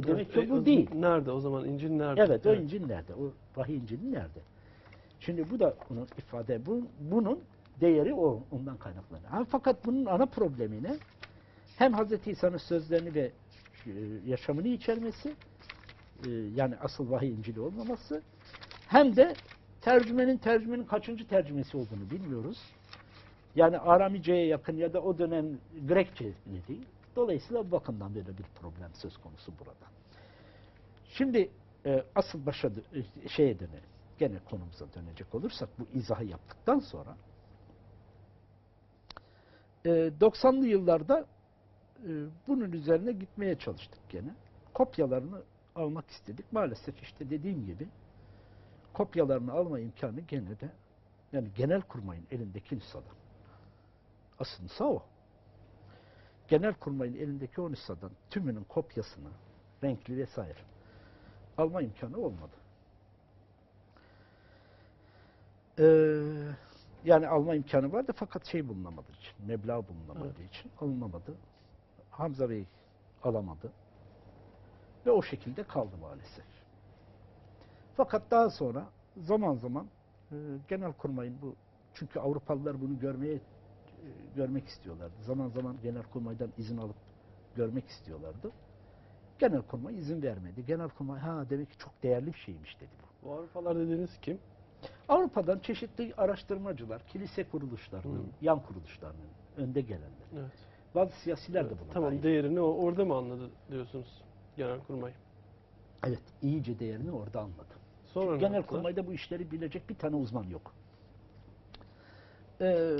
E demek ki bu değil. Nerede o zaman İncil nerede? Evet, o İncil nerede? O vahiy İncil'i nerede? Şimdi bu da bunun ifade, bu, bunun değeri o, ondan kaynaklanıyor. Ha, fakat bunun ana problemi ne? Hem Hz. İsa'nın sözlerini ve e, yaşamını içermesi, e, yani asıl vahiy İncil'i olmaması, hem de tercümenin tercümenin kaçıncı tercümesi olduğunu bilmiyoruz. Yani Aramice'ye yakın ya da o dönem Grekçe değil. Dolayısıyla bu bakımdan böyle bir problem söz konusu burada. Şimdi e, asıl başa e, şeye dönelim. Gene konumuza dönecek olursak bu izahı yaptıktan sonra e, 90'lı yıllarda e, bunun üzerine gitmeye çalıştık gene. Kopyalarını almak istedik. Maalesef işte dediğim gibi kopyalarını alma imkanı gene de yani genel kurmayın elindeki nüshadan. Asılsa o. Genel kurmayın elindeki o nüshadan tümünün kopyasını, renkli vesaire alma imkanı olmadı. Ee, yani alma imkanı vardı fakat şey bulunamadığı için, meblağ bulunamadığı için alınamadı. Hamza Bey alamadı. Ve o şekilde kaldı maalesef. Fakat daha sonra zaman zaman e, genel kurmayın bu çünkü Avrupalılar bunu görmeye görmek istiyorlardı. Zaman zaman genel kurmaydan izin alıp görmek istiyorlardı. Genel kurmay izin vermedi. Genel kurmay ha demek ki çok değerli bir şeymiş dedi bu. Bu Avrupalar dediğiniz kim? Avrupa'dan çeşitli araştırmacılar, kilise kuruluşlarının, Hı. yan kuruluşlarının önde gelenler. Evet. Bazı siyasiler de buna Tamam dahil. değerini o orada mı anladı diyorsunuz Genelkurmay? Evet, iyice değerini orada anladı. Sonra ne Genel yaptılar? kurmayda bu işleri bilecek bir tane uzman yok. Ee,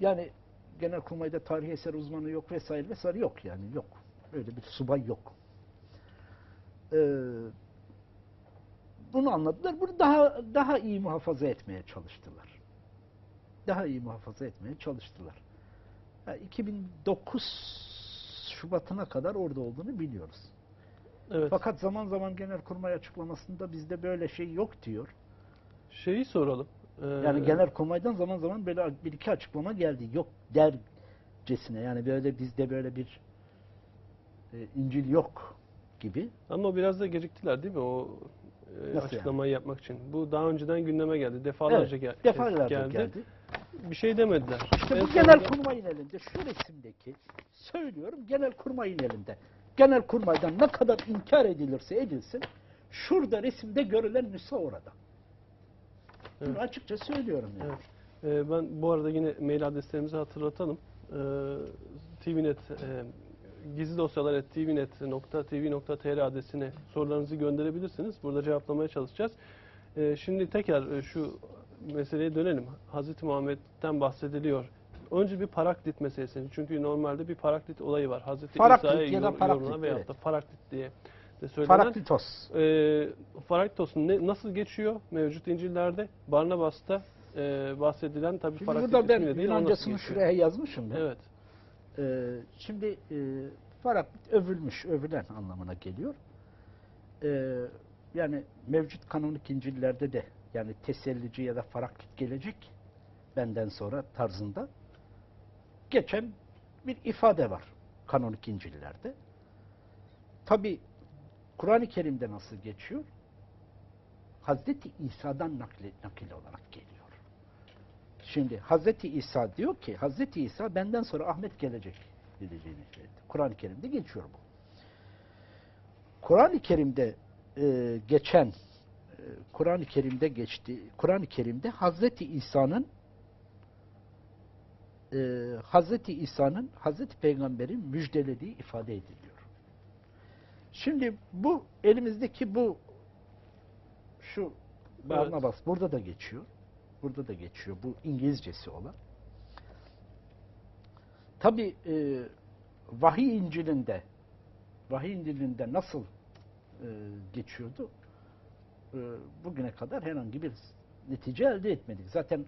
yani genel kurmayda tarih eser uzmanı yok vesaire vesaire yok yani yok. Öyle bir subay yok. Ee, bunu anladılar. Bunu daha daha iyi muhafaza etmeye çalıştılar. Daha iyi muhafaza etmeye çalıştılar. Ya 2009 Şubat'ına kadar orada olduğunu biliyoruz. Evet. Fakat zaman zaman genelkurmay açıklamasında bizde böyle şey yok diyor. Şeyi soralım. Ee, Yani genelkurmaydan zaman zaman böyle bir iki açıklama geldi. Yok dercesine yani böyle bizde böyle bir e, İncil yok gibi. Ama biraz da geciktiler değil mi o e, Nasıl açıklamayı yapmak için? Bu daha önceden gündeme geldi. Defalarca Evet, gel- defalarca geldi. geldi. Bir şey demediler. İşte En bu sonunda- genelkurmayın elinde. Şu resimdeki söylüyorum genelkurmayın elinde. Genelkurmaydan ne kadar inkar edilirse edilsin şurada resimde görülen nüsha orada. Bunu Evet. açıkça söylüyorum yani. Evet. Ee, ben bu arada yine mail adreslerimizi hatırlatalım. Ee, tvnet e, gizli dosyalar tvnet.tv.tr adresine sorularınızı gönderebilirsiniz. Burada cevaplamaya çalışacağız. Ee, şimdi tekrar e, şu meseleye dönelim. Hazreti Muhammed'den bahsediliyor. Önce bir paraklit meselesini. Çünkü normalde bir paraklit olayı var. Hazreti Paraklit İsa'ya ya da paraklit, veyahut evet. da paraklit diye söylenen. Paraklitos. E, Faraktos'un ne, nasıl geçiyor mevcut İncil'lerde? Barnabas'ta e, bahsedilen tabi Şimdi Faraklit burada ben değil, Yunancasını şuraya yazmışım ben. Evet. Ee, şimdi e, Faraklit övülmüş, övülen anlamına geliyor. Ee, yani mevcut kanonik İncil'lerde de yani tesellici ya da Faraklit gelecek benden sonra tarzında geçen bir ifade var kanonik İncil'lerde. Tabi Kur'an-ı Kerim'de nasıl geçiyor? Hazreti İsa'dan nakli, nakil olarak geliyor. Şimdi Hazreti İsa diyor ki Hazreti İsa benden sonra Ahmet gelecek dediğini söyledi. Kur'an-ı Kerim'de geçiyor bu. Kur'an-ı Kerim'de e, geçen e, Kur'an-ı Kerim'de geçti. Kur'an-ı Kerim'de Hazreti İsa'nın e, Hazreti İsa'nın Hazreti Peygamber'in müjdelediği ifade ediliyor. Şimdi bu elimizdeki bu şu Barnabas burada da geçiyor. Burada da geçiyor. Bu İngilizcesi olan. Tabi e, vahiy İncil'inde vahiy İncil'inde nasıl e, geçiyordu? E, bugüne kadar herhangi bir netice elde etmedik. Zaten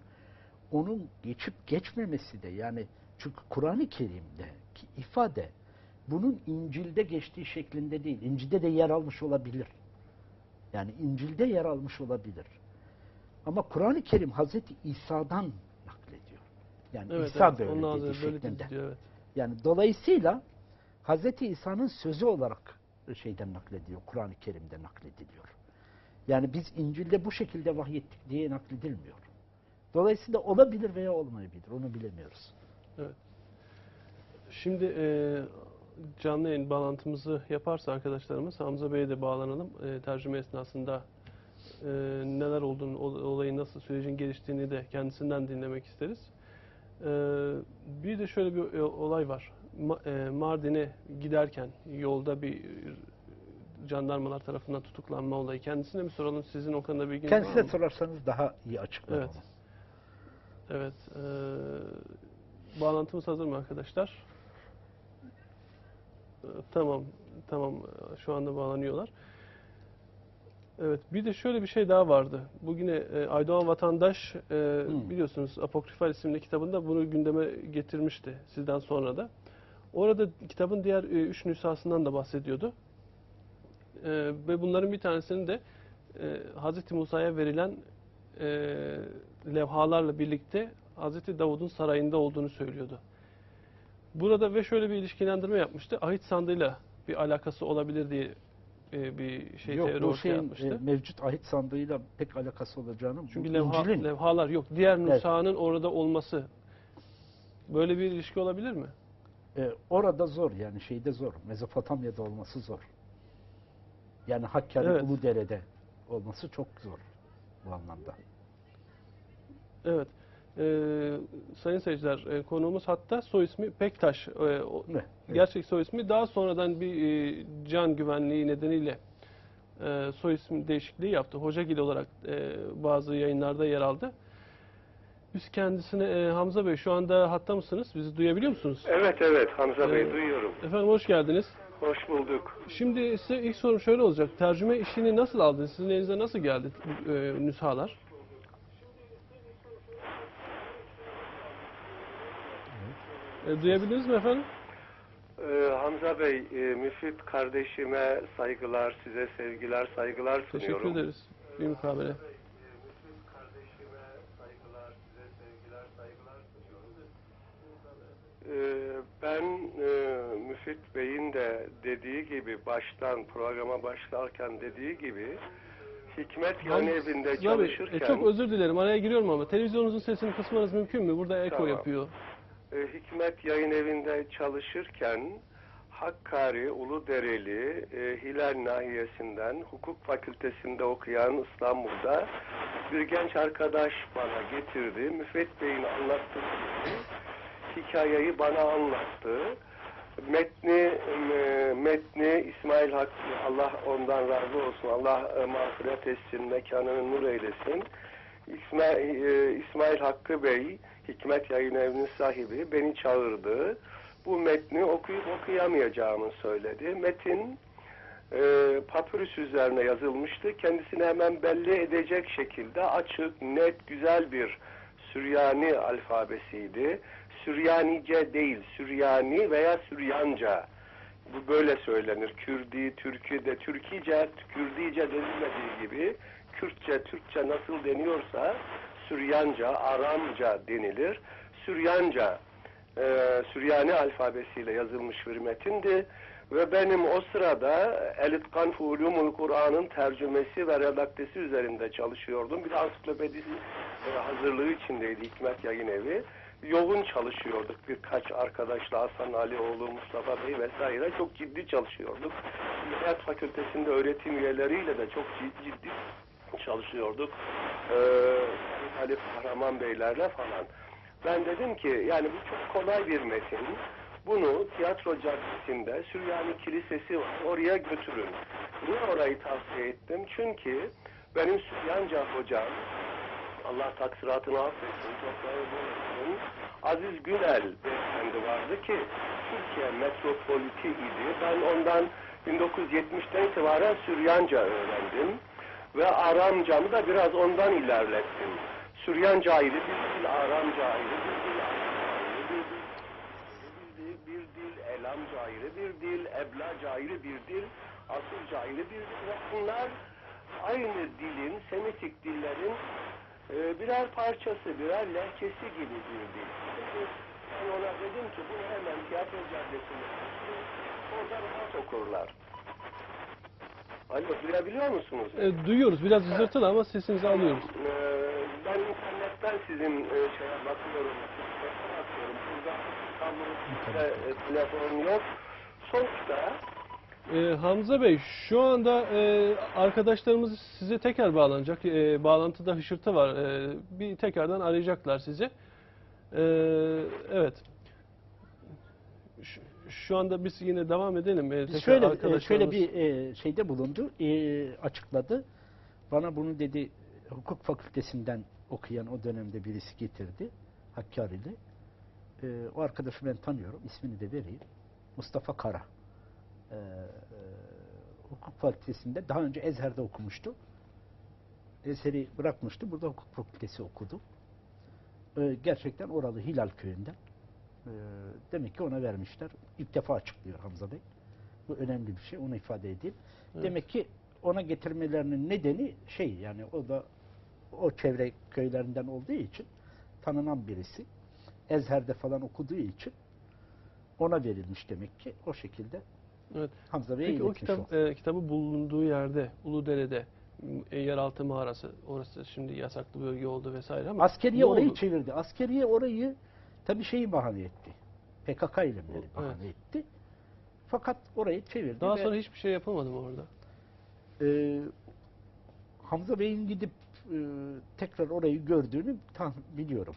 onun geçip geçmemesi de yani çünkü Kur'an-ı Kerim'deki ifade bunun İncil'de geçtiği şeklinde değil. İncil'de de yer almış olabilir. Yani İncil'de yer almış olabilir. Ama Kur'an-ı Kerim Hazreti İsa'dan naklediyor. Yani Evet, İsa evet. böyle dedi böyle şeklinde. diyor, evet. Yani dolayısıyla Hazreti İsa'nın sözü olarak şeyden naklediliyor, Kur'an-ı Kerim'de naklediliyor. Yani biz İncil'de bu şekilde vahyettik diye nakledilmiyor. Dolayısıyla olabilir veya olmayabilir. Onu bilemiyoruz. Şimdi e, canlı yayın bağlantımızı yaparsa arkadaşlarımız Hamza Bey'e de bağlanalım. E, tercüme esnasında e, neler olduğunu, ol- olayın nasıl sürecin geliştiğini de kendisinden dinlemek isteriz. E, bir de şöyle bir e, olay var. Ma- e, Mardin'e giderken yolda bir jandarmalar tarafından tutuklanma olayı. Kendisine mi soralım? Sizin o konuda bilginiz var Kendisine mı? sorarsanız daha iyi açıklar Evet. onu. Evet. E, bağlantımız hazır mı arkadaşlar? Tamam. Tamam. Şu anda bağlanıyorlar. Evet. Bir de şöyle bir şey daha vardı. Bugüne e, Aydoğan Vatandaş e, Hmm. biliyorsunuz Apokrifal isimli kitabında bunu gündeme getirmişti sizden sonra da. Orada kitabın diğer e, üç nüshasından da bahsediyordu. E, ve bunların bir tanesinin de e, Hz. Musa'ya verilen e, levhalarla birlikte Hz. Davud'un sarayında olduğunu söylüyordu. Burada ve şöyle bir ilişkilendirme yapmıştı. Ahit sandığıyla bir alakası olabilir diye e, bir şey Yok teori ortaya şeyin atmıştı. e, mevcut ahit sandığıyla pek alakası olacağını Çünkü levha, İncil'in levhalar yok. Diğer Evet. nüshanın orada olması böyle bir ilişki olabilir mi? e, orada zor yani şeyde zor. Mezopotamya'da olması zor. Yani Hakkari Evet. Uludere'de olması çok zor bu anlamda. Evet. Ee, sayın seyirciler, e, konuğumuz hatta soy ismi Pektaş. E, o- Ne? Gerçek soy ismi daha sonradan bir e, can güvenliği nedeniyle e, soy ismi değişikliği yaptı. Hocagil olarak e, bazı yayınlarda yer aldı. Biz kendisine e, Hamza Bey şu anda hatta mısınız? Bizi duyabiliyor musunuz? Evet evet Hamza Bey Ee, duyuyorum. Efendim hoş geldiniz. Hoş bulduk. Şimdi size ilk sorum şöyle olacak. Tercüme işini nasıl aldınız? Sizin elinize nasıl geldi e, nüshalar? E, duyabildiniz mi efendim? Ee, Hamza Bey, e, Müfit kardeşime saygılar, size sevgiler, saygılar sunuyorum. Teşekkür ederiz. Bir mukabele. Müfit kardeşime saygılar, size sevgiler, saygılar sunuyorum. Ee, ben e, Müfit Bey'in de dediği gibi baştan programa başlarken dediği gibi Hikmet Yan Evi'nde Tabii, çalışırken e, çok özür dilerim araya giriyorum ama televizyonunuzun sesini kısmanız mümkün mü? Burada eko Tamam. yapıyor. E, Hikmet Yayın Evi'nde çalışırken Hakkari, Uludereli, e, Hilal Nahiyesi'nden hukuk fakültesinde okuyan İstanbul'da bir genç arkadaş bana getirdi. Müfet Bey'in anlattığı hikayeyi bana anlattı. Metni, e, metni İsmail Hakkı, Allah ondan razı olsun, Allah e, mağfiret etsin, mekanını nur eylesin. İsmail, e, İsmail Hakkı Bey, Hikmet Yayın Evi'nin sahibi beni çağırdı. Bu metni okuyup okuyamayacağımı söyledi. Metin e, papyrus üzerine yazılmıştı. Kendisini hemen belli edecek şekilde açık, net, güzel bir Süryani alfabesiydi. Süryanice değil, Süryani veya Süryanca. Bu böyle söylenir. Kürdi, Türkü de, Türkice, Kürdice denilmediği gibi Kürtçe, Türkçe nasıl deniyorsa Süryanca, Aramca denilir. Süryanca, e, Süryani alfabesiyle yazılmış bir metindi. Ve benim o sırada Elitkan fi Ulumul Kur'an'ın tercümesi ve redaktesi üzerinde çalışıyordum. Bir ansiklopedisi e, hazırlığı içindeydi Hikmet Yayın Evi. Yoğun çalışıyorduk birkaç arkadaşla Hasan Alioğlu, Mustafa Bey vesaire çok ciddi çalışıyorduk. İlahiyat Fakültesinde öğretim üyeleriyle de çok ciddi çalışıyorduk. Ee, Ali Kahraman Beylerle falan. Ben dedim ki yani bu çok kolay bir metin. Bunu tiyatro caddesinde Süryani Kilisesi var. Oraya götürün. Niye orayı tavsiye ettim? Çünkü benim Süryanca hocam Allah taksiratını affetsin, razı olsun. Aziz Günel beyefendi vardı ki Türkiye metropoliti idi. Ben ondan 1970'ten itibaren Süryanca öğrendim. Ve Aramcamı da biraz ondan ilerlettim. Süryanca ayrı bir dil, Aramca ayrı bir dil, bir dil, bir dil, bir dil, Elamca ayrı bir dil, Eblaca ayrı bir dil, bunlar aynı dilin, Semitik dillerin e, birer parçası, birer lehçesi gibi bir dil. Ben ona dedim ki bunu hemen tiyatro caddesinde okurlar. orada rahat okurlar. Alo duyabiliyor musunuz? E, duyuyoruz. Biraz zırtılı ama sesinizi alıyoruz. Ee, ben internetten sizin e, şeye bakıyorum. bakıyorum. Burada İstanbul'da e, telefon yok. Sonuçta E, Hamza Bey, şu anda e, arkadaşlarımız size tekrar bağlanacak. E, bağlantıda hışırtı var. E, bir tekrardan arayacaklar sizi. E, evet. Şu, şu anda biz yine devam edelim. E, tekrar şöyle e, arkadaşlarımız- şöyle bir e, şeyde bulundu, e, açıkladı. Bana bunu dedi hukuk fakültesinden okuyan o dönemde birisi getirdi. Hakkari'li. E, o arkadaşı ben tanıyorum. ismini de vereyim. Mustafa Kara. E, e, hukuk fakültesinde daha önce Ezher'de okumuştu. Eseri bırakmıştı. Burada hukuk fakültesi okudu. E, gerçekten oralı Hilal köyünden. E, demek ki ona vermişler. İlk defa açıklıyor Hamza Bey. Bu önemli bir şey. Onu ifade edeyim. Evet. Demek ki ona getirmelerinin nedeni şey yani o da o çevre köylerinden olduğu için tanınan birisi. Ezher'de falan okuduğu için ona verilmiş demek ki. O şekilde Evet. Hamza Bey'e Peki o kitap oldu. e, kitabı bulunduğu yerde, Uludere'de e, yeraltı mağarası, orası şimdi yasaklı bölge oldu vesaire ama Askeriye orayı oldu? çevirdi. Askeriye orayı tabii şeyi bahane etti. PKK Evet. bahane etti. Fakat orayı çevirdi Daha ve sonra hiçbir şey yapılmadı mı orada? e, Hamza Bey'in gidip e, tekrar orayı gördüğünü tam biliyorum.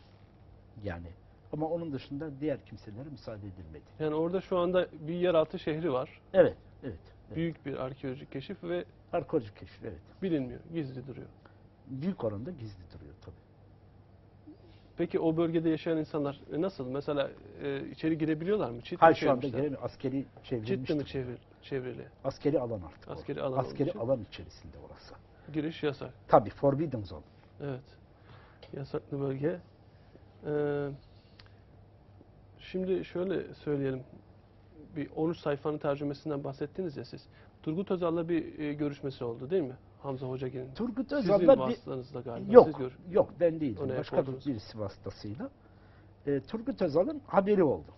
Yani. Ama onun dışında diğer kimselere müsaade edilmedi. Yani orada şu anda bir yeraltı şehri var. Evet, evet. evet. Büyük bir arkeolojik keşif ve Arkeolojik keşif, evet. bilinmiyor, gizli duruyor. Büyük oranda gizli duruyor. Peki o bölgede yaşayan insanlar e, nasıl? Mesela e, içeri girebiliyorlar mı? Çit Hayır mi şu anda çevirmişler? giremiyor. Askeri Çit de çevrilmiştir. mi çevir, çevrili? Askeri alan artık. Askeri alan olduğu Askeri için. alan içerisinde orası. Giriş yasak. Tabii forbidden zone. Evet. Yasaklı bölge. Ee, şimdi şöyle söyleyelim. Bir 13 sayfanın tercümesinden bahsettiniz ya siz. Turgut Özal'la bir e, görüşmesi oldu değil mi? Hamza Hocagil'in. Turgut Özal'la bir... vasıtanızda galiba. Yok, Siz gör- yok ben değildim. Ona Başka yapıldınız. birisi vasıtasıyla. E, Turgut Özal'ın haberi oldu.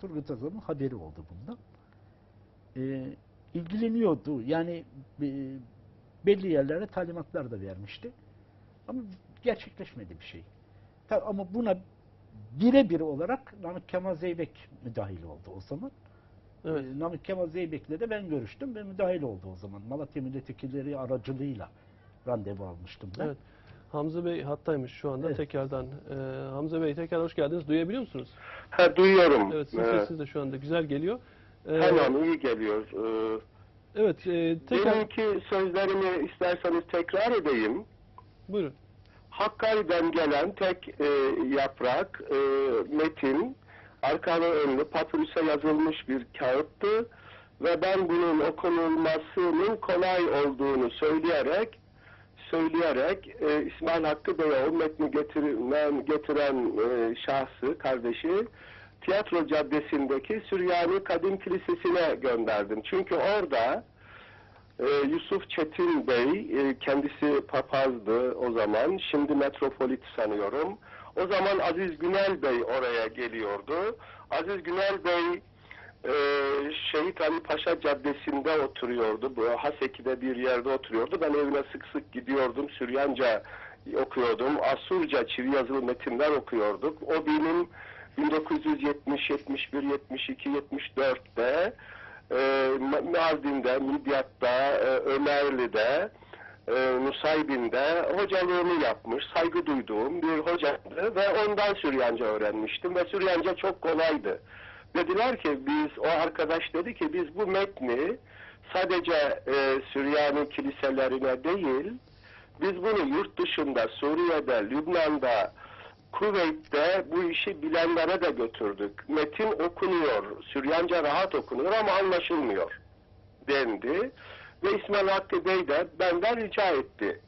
Turgut Özal'ın haberi oldu bundan. E, ilgileniyordu. Yani e, belli yerlere talimatlar da vermişti. Ama gerçekleşmedi bir şey. Tabii ama buna birebir olarak Namık Kemal Zeybek müdahil oldu o zaman. Evet. E, Namık Kemal Zeybek'le de ben görüştüm ve müdahil oldu o zaman. Malatya milletvekilleri aracılığıyla randevu almıştım ben. Evet. Hamza Bey hattaymış şu anda Evet. tekrardan. Ee, Hamza Bey tekrar hoş geldiniz. Duyabiliyor musunuz? ha, duyuyorum. Evet sizin Ee, sesiniz de şu anda güzel geliyor. Ee, Tamam iyi geliyor. Ee, Evet e, tekrar Deminki sözlerimi isterseniz tekrar edeyim. buyurun. Hakkari'den gelen tek e, yaprak, e, metin, arkalı önlü papyrus'a yazılmış bir kağıttı ve ben bunun okunulmasının kolay olduğunu söyleyerek söyleyerek e, İsmail Hakkı Bey'e o metni getiren, getiren e, şahsı, kardeşi Tiyatro Caddesi'ndeki Süryani Kadim Kilisesi'ne gönderdim. Çünkü orada ee, Yusuf Çetin Bey, e, kendisi papazdı o zaman, şimdi metropolit sanıyorum. O zaman Aziz Günel Bey oraya geliyordu. Aziz Günel Bey e, Şehit Ali Paşa Caddesi'nde oturuyordu. Bu Haseki'de bir yerde oturuyordu. Ben evine sık sık gidiyordum. Süryanca okuyordum. Asurca çivi yazılı metinler okuyorduk. O benim 1970, 71, 72, 74'te e, Ma- Mardin'de, Midyat'ta, e, Ömerli'de, e, Nusaybin'de hocalığını yapmış, saygı duyduğum bir hocaydı ve ondan Süryanca öğrenmiştim ve Süryanca çok kolaydı. Dediler ki biz, o arkadaş dedi ki biz bu metni sadece e, Süryani kiliselerine değil, biz bunu yurt dışında, Suriye'de, Lübnan'da, Kuveyt'te bu işi bilenlere de götürdük. Metin okunuyor, Süryanca rahat okunuyor ama anlaşılmıyor dendi. Ve İsmail Hakkı Bey de benden rica etti.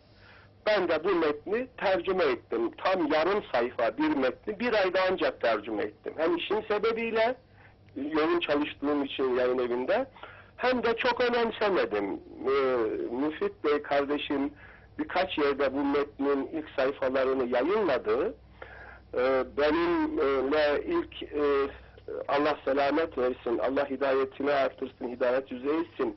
Ben de bu metni tercüme ettim. Tam yarım sayfa bir metni bir ayda ancak tercüme ettim. Hem işin sebebiyle yoğun çalıştığım için yayın evinde hem de çok önemsemedim. Ee, Müfit Bey kardeşim birkaç yerde bu metnin ilk sayfalarını yayınladı. Ee, benimle ilk e, Allah selamet versin, Allah hidayetini artırsın, hidayet yüze etsin.